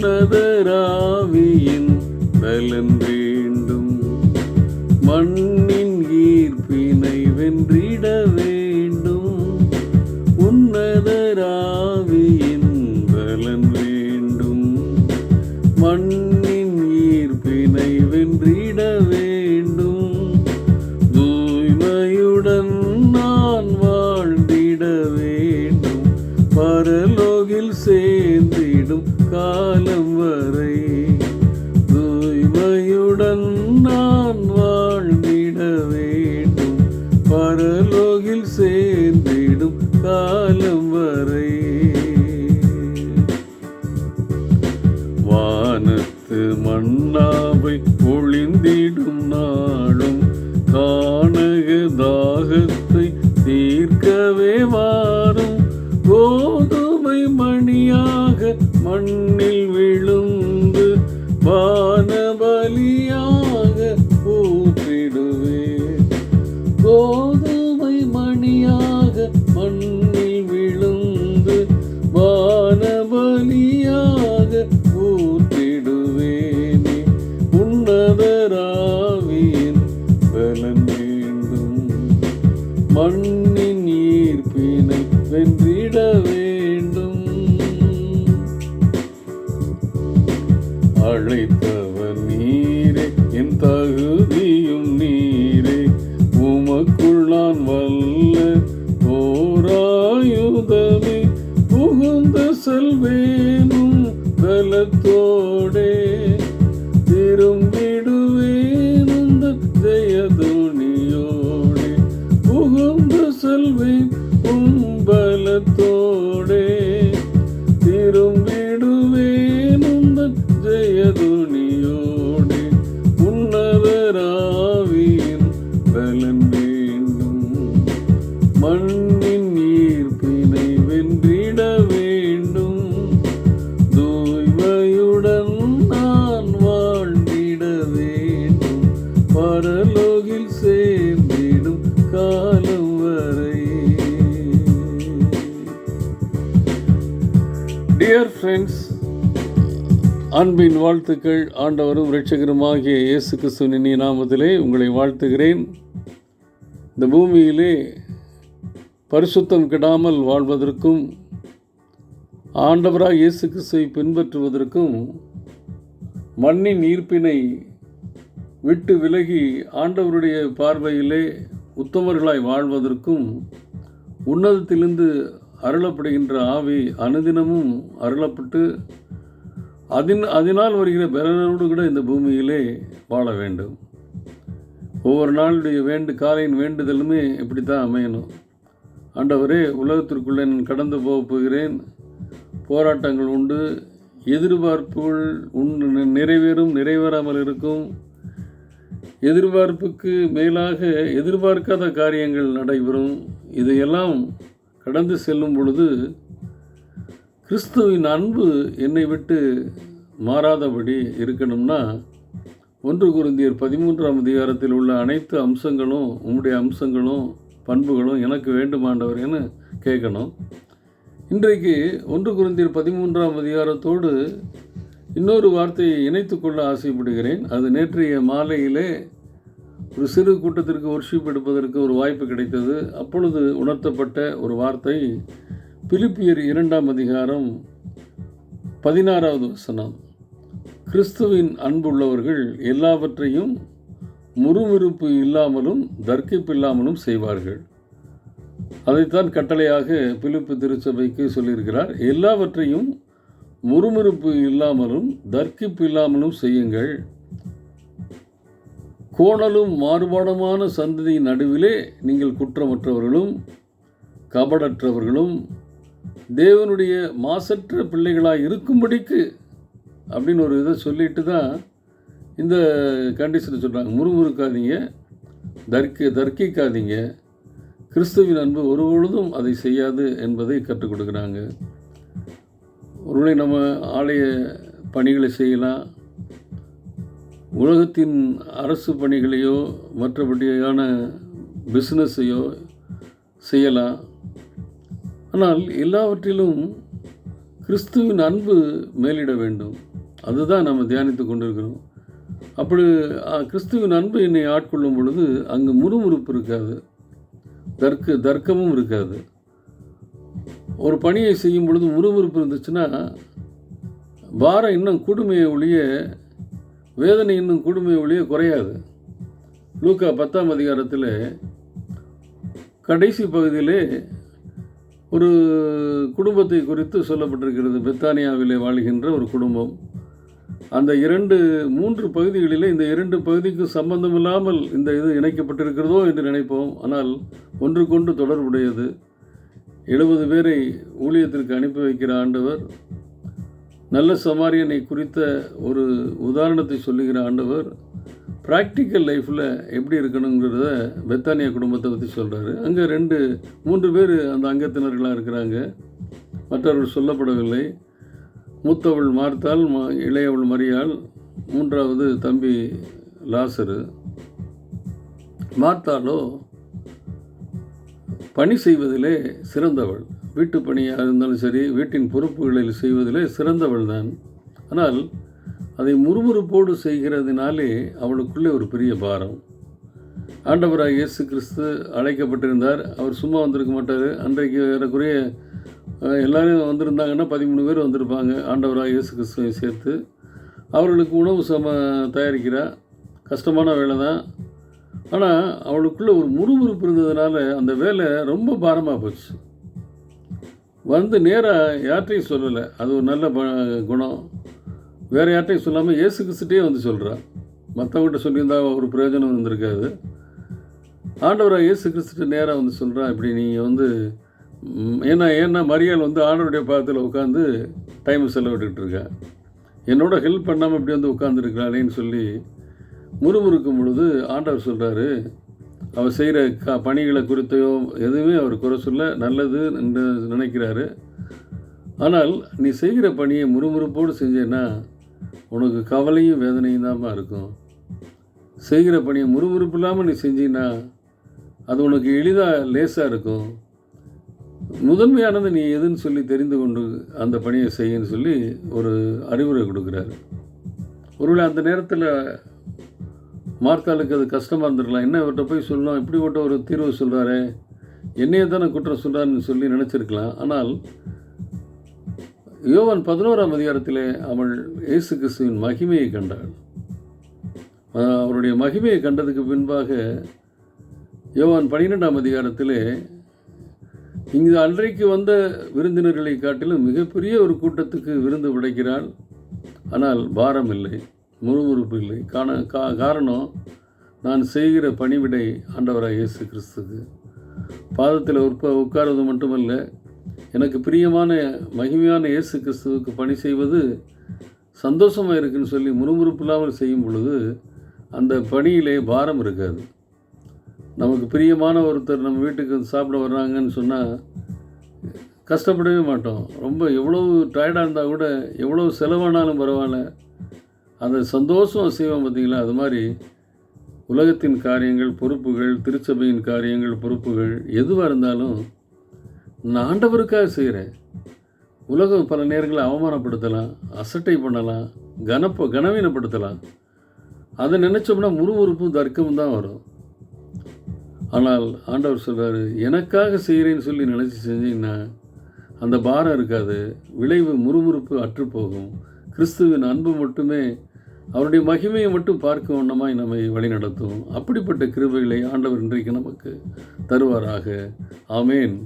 உன்னதராவியின் நலன்றி பொழிந்திடும் நாளும் காணக தாகத்தை தீர்க்கவே வாரும். கோதுமை மணியாக மண்ணில் விழுந்து வானபலியாக பூத்திடுவே கோதுமை அழைத்தவர் நீரே என் தகுதியும் நீரே. உமக்குள் நான் வல்ல ஓராயுதமே. புகுந்த செல்வேனும் பலத்தோடே. பரலோகில் சேர்ந்திடும் காலம் வரை. டியர் ஃப்ரெண்ட்ஸ் அன்பின் வாழ்த்துக்கள். ஆண்டவரும் இரட்சகருமாகிய இயேசு கிறிஸ்துவின் நாமத்திலே உங்களை வாழ்த்துகிறேன். இந்த பூமியிலே பரிசுத்தம் கெடாமல் வாழ்வதற்கும் ஆண்டவராக இயேசு கிறிஸ்துவை பின்பற்றுவதற்கும் மண்ணின் ஈர்ப்பினை விட்டு விலகி ஆண்டவருடைய பார்வையிலே உத்தமர்களாய் வாழ்வதற்கும் உன்னதத்திலிருந்து அருளப்படுகின்ற ஆவி அனுதினமும் அருளப்பட்டு அதின் அதனால் வருகிற பிறரோடு கூட இந்த பூமியிலே வாழ வேண்டும். ஒவ்வொரு நாளுடைய வேண்டு காலையின் வேண்டுதலுமே இப்படி தான் அமையணும். ஆண்டவரே உலகத்திற்குள்ளே நான் கடந்து போகப் போகிறேன். போராட்டங்கள் உண்டு எதிர்பார்ப்புகள் உண்டு நிறைவேறும் நிறைவேறாமல் இருக்கும். எதிர்பார்ப்புக்கு மேலாக எதிர்பார்க்காத காரியங்கள் நடைபெறும். இதையெல்லாம் கடந்து செல்லும் பொழுது கிறிஸ்துவின் அன்பு என்னை விட்டு மாறாதபடி இருக்கணும்னா ஒன்று குருந்தியர் பதிமூன்றாம் அதிகாரத்தில் உள்ள அனைத்து அம்சங்களும் உம்முடைய அம்சங்களும் பண்புகளும் எனக்கு வேண்டுமாண்டவரேன்னு கேட்கணும். இன்றைக்கு ஒன்று குருந்தியர் பதிமூன்றாம் அதிகாரத்தோடு இன்னொரு வார்த்தையை இணைத்துக்கொள்ள ஆசைப்படுகிறேன். அது நேற்றைய மாலையிலே ஒரு சிறு கூட்டத்திற்கு ஒர்ஷிப் எடுப்பதற்கு ஒரு வாய்ப்பு கிடைத்தது. அப்பொழுது உணர்த்தப்பட்ட ஒரு வார்த்தை பிலிப்பியர் இரண்டாம் அதிகாரம் பதினாறாவது வசனம். கிறிஸ்துவின் அன்புள்ளவர்கள் எல்லாவற்றையும் முறுமுறுப்பு இல்லாமலும் தர்க்கிப்பில்லாமலும் செய்வார்கள். அதைத்தான் கட்டளையாக பிலிப்பு திருச்சபைக்கு சொல்லியிருக்கிறார். எல்லாவற்றையும் முறுமுறுப்பு இல்லாமலும் தர்க்கிப்பு இல்லாமலும் செய்யுங்கள். கோணலும் மாறுபாடுமான சந்ததியின் நடுவிலே நீங்கள் குற்றமற்றவர்களும் கபடற்றவர்களும் தேவனுடைய மாசற்ற பிள்ளைகளாக இருக்கும்படிக்கு அப்படின்னு ஒரு இதை சொல்லிட்டு தான் இந்த கண்டிஷனை சொல்கிறாங்க முறுமுறுக்காதீங்க தர்க்க தர்க்கிக்காதீங்க கிறிஸ்துவின் அன்பு ஒரு பொழுதும் அதை செய்யாது என்பதை கற்றுக் கொடுக்குறாங்க. ஒருவேளை நம்ம ஆலய பணிகளை செய்யலாம். உலகத்தின் அரசு பணிகளையோ மற்றபடியான பிஸ்னஸையோ செய்யலாம். ஆனால் எல்லாவற்றிலும் கிறிஸ்துவின் அன்பு மேலிட வேண்டும். அதுதான் நம்ம தியானித்து கொண்டிருக்கிறோம். அப்படி கிறிஸ்துவின் அன்பு என்னை ஆட்கொள்ளும் பொழுது அங்கு முறுமுறுப்பு இருக்காது. தர்க்க தர்க்கமும் இருக்காது. ஒரு பணியை செய்யும் பொழுது உருவிருப்பு இருந்துச்சுன்னா பாரம் இன்னும் கூடுமையை ஒழிய வேதனை இன்னும் கூடுமையை ஒழிய குறையாது. லூக்கா பத்தாம் அதிகாரத்தில் கடைசி பகுதியிலே ஒரு குடும்பத்தை குறித்து சொல்லப்பட்டிருக்கிறது. பிரித்தானியாவிலே வாழ்கின்ற ஒரு குடும்பம். அந்த இரண்டு மூன்று பகுதிகளிலே இந்த இரண்டு பகுதிக்கு சம்பந்தமில்லாமல் இந்த இது இணைக்கப்பட்டிருக்கிறதோ என்று நினைப்போம். ஆனால் ஒன்றுக்கொன்று தொடர்புடையது. எழுபது பேரை ஊழியத்திற்கு அனுப்பி வைக்கிற ஆண்டவர் நல்ல சமாரியனை குறித்த ஒரு உதாரணத்தை சொல்லுகிற ஆண்டவர் ப்ராக்டிக்கல் லைஃப்பில் எப்படி இருக்கணுங்கிறத பெத்தானியா குடும்பத்தை பற்றி சொல்கிறாரு அங்கே ரெண்டு மூன்று பேர் அந்த அங்கத்தினர்களாக இருக்கிறாங்க. மற்றவர்கள் சொல்லப்படவில்லை. மூத்தவள் மார்த்தாள் ம- இளையவள் மரியாள் மூன்றாவது தம்பி லாசரு. மார்த்தாலோ பணி செய்வதிலே சிறந்தவள். வீட்டு பணியாக இருந்தாலும் சரி வீட்டின் பொறுப்புகளில் செய்வதிலே சிறந்தவள் தான் ஆனால் அதை முறுமுறுப்போடு செய்கிறதுனாலே அவளுக்குள்ளே ஒரு பெரிய பாரம். ஆண்டவராக இயேசு கிறிஸ்து அழைக்கப்பட்டிருந்தார். அவர் சும்மா வந்திருக்க மாட்டார். அன்றைக்கு ஏறக்குறைய எல்லாரும் வந்திருந்தாங்கன்னா பதிமூணு பேர் வந்திருப்பாங்க ஆண்டவராக இயேசு கிறிஸ்துவை சேர்த்து. அவர்களுக்கு உணவு சம தயாரிக்கிறார். கஷ்டமான வேலை தான் ஆனால் அவளுக்குள்ளே ஒரு முறுமுறுப்பு இருந்ததுனால அந்த வேலை ரொம்ப பாரமாக போச்சு. வந்து நேராக யார்ட்டையும் சொல்லலை. அது ஒரு நல்ல ப- குணம். வேறு யார்ட்டையும் சொல்லாமல் ஏசு கிறிஸ்துட்டே வந்து சொல்கிறான் மற்றவங்ககிட்ட சொல்லியிருந்தா ஒரு பிரயோஜனம் இருந்திருக்காது. ஆண்டவராக இயேசு கிறிஸ்துட்டு நேராக வந்து சொல்கிறான் இப்படி நீங்கள் வந்து ஏன்னா ஏன்னா மரியாள் வந்து ஆண்டவருடைய பாதத்தில் உட்காந்து டைம் செலவிட்டுக்கிட்டு இருக்கேன் என்னோட ஹெல்ப் பண்ணாமல் இப்படி வந்து உட்காந்துருக்கிறாளேன்னு சொல்லி முறுமுறுக்கும் பொழுது ஆண்டவர் சொல்கிறாரு அவர் செய்கிற க பணிகளை குறித்தையோ எதுவுமே அவர் குறை சொல்ல நல்லது என்று நினைக்கிறாரு. ஆனால் நீ செய்கிற பணியை முறுமுறுப்போடு செஞ்சேன்னா உனக்கு கவலையும் வேதனையும் தான்மா இருக்கும். செய்கிற பணியை முறுமுறுப்பு இல்லாமல் நீ செஞ்சீன்னா அது உனக்கு எளிதாக லேசாக இருக்கும். முதன்மையானது நீ எதுன்னு சொல்லி தெரிந்து கொண்டு அந்த பணியை செய்யன்னு சொல்லி ஒரு அறிவுரை கொடுக்குறாரு. ஒருவேளை அந்த நேரத்தில் மார்த்தாளுக்கு அது கஷ்டமாக இருந்திருக்கலாம். என்ன இவர்கிட்ட போய் சொல்லணும்? இப்படிப்பட்ட ஒரு தீர்வு சொல்கிறாரே என்னையே தானே குற்றம் சொல்கிறாருன்னு சொல்லி நினச்சிருக்கலாம். ஆனால் யோவான் பதினோராம் அதிகாரத்திலே அவள் இயேசு கிறிஸ்துவின் மகிமையை கண்டாள். அவருடைய மகிமையை கண்டதுக்கு பின்பாக யோவான் பனிரெண்டாம் அதிகாரத்திலே இங்கு அன்றைக்கு வந்த விருந்தினர்களை காட்டிலும் மிகப்பெரிய ஒரு கூட்டத்துக்கு விருந்து உடைக்கிறாள் ஆனால் பாரம் இல்லை. முறுமுறுப்பு இல்லை காண கா காரணம் நான் செய்கிற பணிவிடை ஆண்டவராக இயேசு கிறிஸ்துக்கு. பாதத்தில் உட்ப உட்கார்வது மட்டுமல்ல எனக்கு பிரியமான மகிமையான இயேசு கிறிஸ்துவுக்கு பணி செய்வது சந்தோஷமாக இருக்குன்னு சொல்லி முறுமுறுப்பு இல்லாமல் செய்யும் பொழுது அந்த பணியிலே பாரம் இருக்காது. நமக்கு பிரியமான ஒருத்தர் நம்ம வீட்டுக்கு சாப்பிட வர்றாங்கன்னு சொன்னால் கஷ்டப்படவே மாட்டோம். ரொம்ப எவ்வளவு டயர்டாக இருந்தால் கூட எவ்வளவு செலவானாலும் பரவாயில்ல. அந்த சந்தோஷம் செய்வோம் பார்த்திங்களா? அது மாதிரி உலகத்தின் காரியங்கள் பொறுப்புகள் திருச்சபையின் காரியங்கள் பொறுப்புகள் எதுவாக இருந்தாலும் நான் ஆண்டவருக்காக செய்கிறேன். உலகம் பல நேரங்களில் அவமானப்படுத்தலாம் அசட்டை பண்ணலாம் கனப்ப கனவீனப்படுத்தலாம். அதை நினச்சோம்னா முறுமுறுப்பும் தர்க்கமும் தான் வரும். ஆனால் ஆண்டவர் சொல்கிறார் எனக்காக செய்கிறேன்னு சொல்லி நினச்சி செஞ்சீங்கன்னா அந்த பாரம் இருக்காது. விளைவு முறுமுறுப்பு அற்றுப்போகும். கிறிஸ்துவின் அன்பு மட்டுமே அவருடைய மகிமையை மட்டும் பார்க்க வண்ணமாய் நம்மை வழிநடத்தும். அப்படிப்பட்ட கிருபைகளை ஆண்டவர் இன்றைக்கு நமக்கு தருவாராக. ஆமேன்.